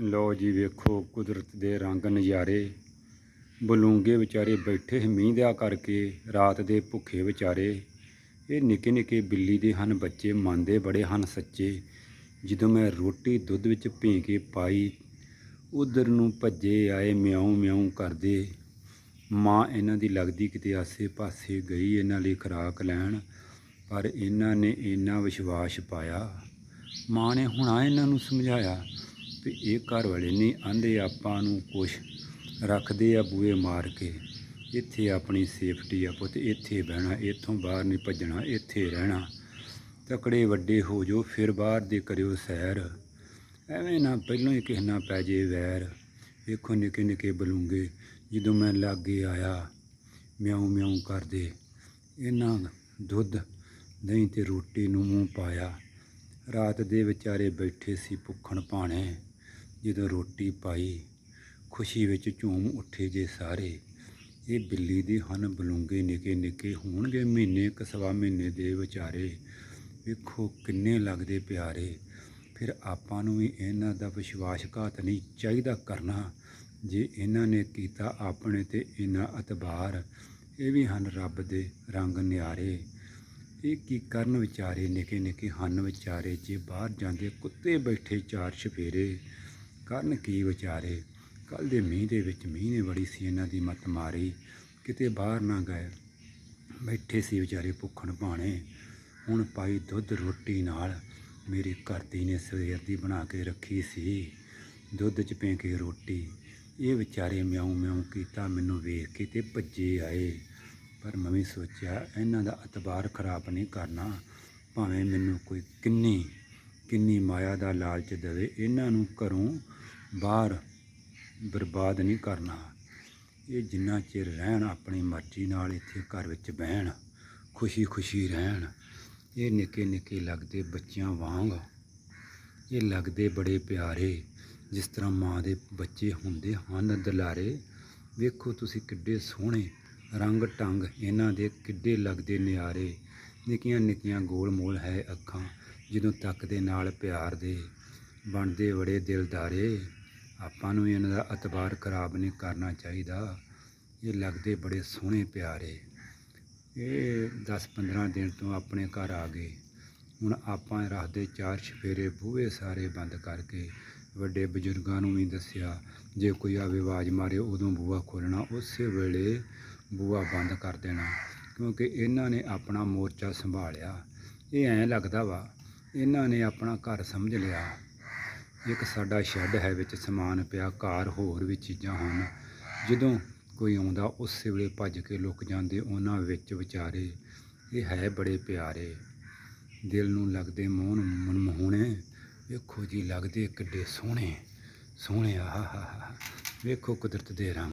ਲੋ ਜੀ ਵੇਖੋ ਕੁਦਰਤ ਦੇ ਰੰਗ ਨਜ਼ਾਰੇ। ਬਲੂੰਗੇ ਵਿਚਾਰੇ ਬੈਠੇ ਮੀਂਹ ਦਾ ਕਰਕੇ, ਰਾਤ ਦੇ ਭੁੱਖੇ ਵਿਚਾਰੇ। ਇਹ ਨਿੱਕੇ ਨਿੱਕੇ ਬਿੱਲੀ ਦੇ ਹਨ ਬੱਚੇ, ਮੰਨਦੇ ਬੜੇ ਹਨ ਸੱਚੇ। ਜਦੋਂ ਮੈਂ ਰੋਟੀ ਦੁੱਧ ਵਿੱਚ ਭੇ ਕੇ ਪਾਈ, ਉਧਰ ਨੂੰ ਭੱਜੇ ਆਏ ਮਿਆਉ ਮਿਆਉ ਕਰਦੇ। ਮਾਂ ਇਹਨਾਂ ਦੀ ਲੱਗਦੀ ਕਿਤੇ ਆਸੇ-ਪਾਸੇ ਗਈ, ਇਹਨਾਂ ਲਈ ਖੁਰਾਕ ਲੈਣ, ਪਰ ਇਹਨਾਂ ਨੇ ਇੰਨਾ ਵਿਸ਼ਵਾਸ ਪਾਇਆ। ਮਾਂ ਨੇ ਹੁਣ ਆ ਇਹਨਾਂ ਨੂੰ ਸਮਝਾਇਆ ਵੀ ਇਹ ਘਰ ਵਾਲੇ ਨਹੀਂ ਆਂਦੇ ਆਪਾਂ ਨੂੰ ਕੁਛ। ਰੱਖਦੇ ਆ ਬੂਏ ਮਾਰ ਕੇ। ਇੱਥੇ ਆਪਣੀ ਸੇਫਟੀ ਆ ਪੁੱਤ, ਇੱਥੇ ਬਹਿਣਾ, ਇੱਥੋਂ ਬਾਹਰ ਨਹੀਂ ਭੱਜਣਾ, ਇੱਥੇ ਰਹਿਣਾ। ਤਕੜੇ ਵੱਡੇ ਹੋ ਜੋ ਫਿਰ ਬਾਹਰ ਦੇ ਕਰਿਓ ਸੈਰ। ਐਵੇਂ ਨਾ ਪਹਿਲਾਂ ਹੀ ਕਿਸੇ ਨਾਲ ਪੈ ਜੇ ਵੈਰ। ਵੇਖੋ ਨਿੱਕੇ ਨਿੱਕੇ ਬਲੂੰਗੇ, ਜਦੋਂ ਮੈਂ ਲਾਗੇ ਆਇਆ, ਮਿਆਉ ਮਿਆਉ ਕਰਦੇ। ਇਹਨਾਂ ਦੁੱਧ, ਦਹੀਂ ਤੇ ਰੋਟੀ ਨੂੰ ਮੂੰਹ ਪਾਇਆ। ਰਾਤ ਦੇ ਵਿਚਾਰੇ ਬੈਠੇ ਸੀ ਭੁੱਖਣ ਭਾਣੇ। ਜਦੋਂ ਰੋਟੀ ਪਾਈ, ਖੁਸ਼ੀ ਵਿੱਚ ਝੂਮ ਉੱਠੇ ਜੇ ਸਾਰੇ। ਇਹ ਬਿੱਲੀ ਦੇ ਹਨ ਬਲੂੰਗੇ ਨਿੱਕੇ ਨਿੱਕੇ ਹੋਣਗੇ ਮਹੀਨੇ ਕੁ ਮਹੀਨੇ ਦੇ ਵਿਚਾਰੇ। ਵੇਖੋ ਕਿੰਨੇ ਲੱਗਦੇ ਪਿਆਰੇ। ਫਿਰ ਆਪਾਂ ਨੂੰ ਵੀ ਇਹਨਾਂ ਦਾ ਵਿਸ਼ਵਾਸਘਾਤ ਨਹੀਂ ਚਾਹੀਦਾ ਕਰਨਾ। ਜੇ ਇਹਨਾਂ ਨੇ ਕੀਤਾ ਆਪਣੇ ਤੇ ਇਹਨਾਂ ਅਤਬਾਰ ਇਹ ਵੀ ਹਨ ਰੱਬ ਦੇ ਰੰਗ ਨਿਆਰੇ। ਇਹ ਕੀ ਕਰਨ ਵਿਚਾਰੇ ਨਿੱਕੇ ਨਿੱਕੇ ਹਨ ਵਿਚਾਰੇ ਜੇ ਬਾਹਰ ਜਾਂਦੇ ਕੁੱਤੇ ਬੈਠੇ ਚਾਰ ਛਫੇਰੇ ਕਰਨ ਕੀ ਵਿਚਾਰੇ? ਕੱਲ ਦੇ ਮੀਂਹ ਦੇ ਵਿੱਚ ਮੀਂਹ ਨੇ ਬੜੀ ਸੀ ਇਹਨਾਂ ਦੀ ਮੱਤ ਮਾਰੀ। ਕਿਤੇ ਬਾਹਰ ਨਾ ਗਏ। ਬੈਠੇ ਸੀ ਵਿਚਾਰੇ ਭੁੱਖਣ ਭਾਣੇ। ਹੁਣ ਪਾਈ ਦੁੱਧ ਰੋਟੀ ਨਾਲ ਮੇਰੀ ਘਰਦੀ ਨੇ ਸਵੇਰ ਦੀ ਬਣਾ ਕੇ ਰੱਖੀ ਸੀ। ਦੁੱਧ ਚ ਪੈ ਕੇ ਰੋਟੀ। ਇਹ ਵਿਚਾਰੇ ਮਿਆਉ ਮਿਆਉ ਕੀਤਾ ਮੈਨੂੰ ਵੇਖ ਕੇ ਤੇ ਭੱਜੇ ਆਏ। ਪਰ ਮੈਂ ਵੀ ਸੋਚਿਆ, ਇਹਨਾਂ ਦਾ ਅਤਬਾਰ ਖਰਾਬ ਨਹੀਂ ਕਰਨਾ। ਭਾਵੇਂ ਮੈਨੂੰ ਕੋਈ ਕਿੰਨੀ ਕਿੰਨੀ ਮਾਇਆ ਦਾ ਲਾਲਚ ਦੇਵੇ, ਇਹਨਾਂ ਨੂੰ ਘਰੋਂ ਬਾਹਰ ਬਰਬਾਦ ਨਹੀਂ ਕਰਨਾ। ਇਹ ਜਿੰਨਾ ਚਿਰ ਰਹਿਣ, ਆਪਣੀ ਮਰਜ਼ੀ ਨਾਲ ਇੱਥੇ ਘਰ ਵਿੱਚ ਬਹਿਣ ਖੁਸ਼ੀ ਖੁਸ਼ੀ ਰਹਿਣ, ਇਹ ਨਿੱਕੇ ਨਿੱਕੇ ਲੱਗਦੇ ਬੱਚਿਆਂ ਵਾਂਗ, ਇਹ ਲੱਗਦੇ ਬੜੇ ਪਿਆਰੇ, ਜਿਸ ਤਰ੍ਹਾਂ ਮਾਂ ਦੇ ਬੱਚੇ ਹੁੰਦੇ ਹਨ ਦਲਾਰੇ। ਵੇਖੋ ਤੁਸੀਂ ਕਿੱਡੇ ਸੋਹਣੇ ਰੰਗ ਟੰਗ ਇਹਨਾਂ ਦੇ, ਕਿੱਡੇ ਲੱਗਦੇ ਨਿਆਰੇ। ਨਿੱਕੀਆਂ ਨਿੱਕੀਆਂ ਗੋਲ ਮੋਲ ਹੈ ਅੱਖਾਂ ਜਦੋਂ ਤੱਕ ਦੇ ਨਾਲ ਪਿਆਰ ਦੇ ਬਣਦੇ ਬੜੇ ਦਿਲਦਾਰੇ, ਆਪਾਂ ਨੂੰ ਇਹਨਾਂ ਦਾ ਅਤਬਾਰ ਖਰਾਬ ਨਹੀਂ ਕਰਨਾ ਚਾਹੀਦਾ। ਇਹ ਲੱਗਦੇ ਬੜੇ ਸੋਹਣੇ ਪਿਆਰੇ। ਇਹ 10-15 ਦਿਨ ਤੋਂ ਆਪਣੇ ਘਰ ਆ ਗਏ। ਹੁਣ ਆਪਾਂ ਰੱਖਦੇ ਚਾਰ ਛਫੇਰੇ ਬੂਹੇ ਸਾਰੇ ਬੰਦ ਕਰਕੇ ਵੱਡੇ ਬਜ਼ੁਰਗਾਂ ਨੂੰ ਵੀ ਦੱਸਿਆ, ਜੇ ਕੋਈ ਆਵੇ ਆਵਾਜ਼ ਮਾਰੇ ਉਦੋਂ ਬੂਹਾ ਖੋਲਣਾ ਉਸੇ ਵੇਲੇ ਬੂਹਾ ਬੰਦ ਕਰ ਦੇਣਾ। ਕਿਉਂਕਿ ਇਹਨਾਂ ਨੇ ਆਪਣਾ ਮੋਰਚਾ ਸੰਭਾਲਿਆ। ਇਹ ਐਂ ਲੱਗਦਾ ਵਾ ਇਹਨਾਂ ਨੇ ਆਪਣਾ ਘਰ ਸਮਝ ਲਿਆ। ਇੱਕ ਸਾਡਾ ਸ਼ੈੱਡ ਹੈ ਵਿੱਚ ਸਮਾਨ ਪਿਆ, ਘਰ ਹੋਰ ਵੀ ਚੀਜ਼ਾਂ ਹਨ। ਜਦੋਂ ਕੋਈ ਆਉਂਦਾ, ਉਸੇ ਵੇਲੇ ਭੱਜ ਕੇ ਲੁਕ ਜਾਂਦੇ ਉਹਨਾਂ ਵਿੱਚ ਵਿਚਾਰੇ। ਇਹ ਹੈ ਬੜੇ ਪਿਆਰੇ। ਦਿਲ ਨੂੰ ਲੱਗਦੇ ਮੋਹਨ ਮਨਮੋਹਣੇ। ਵੇਖੋ ਜੀ, ਲੱਗਦੇ ਕਿੱਡੇ ਸੋਹਣੇ। ਸੋਹਣੇ, ਆਹਾ ਵੇਖੋ ਕੁਦਰਤ ਦੇ ਰੰਗ।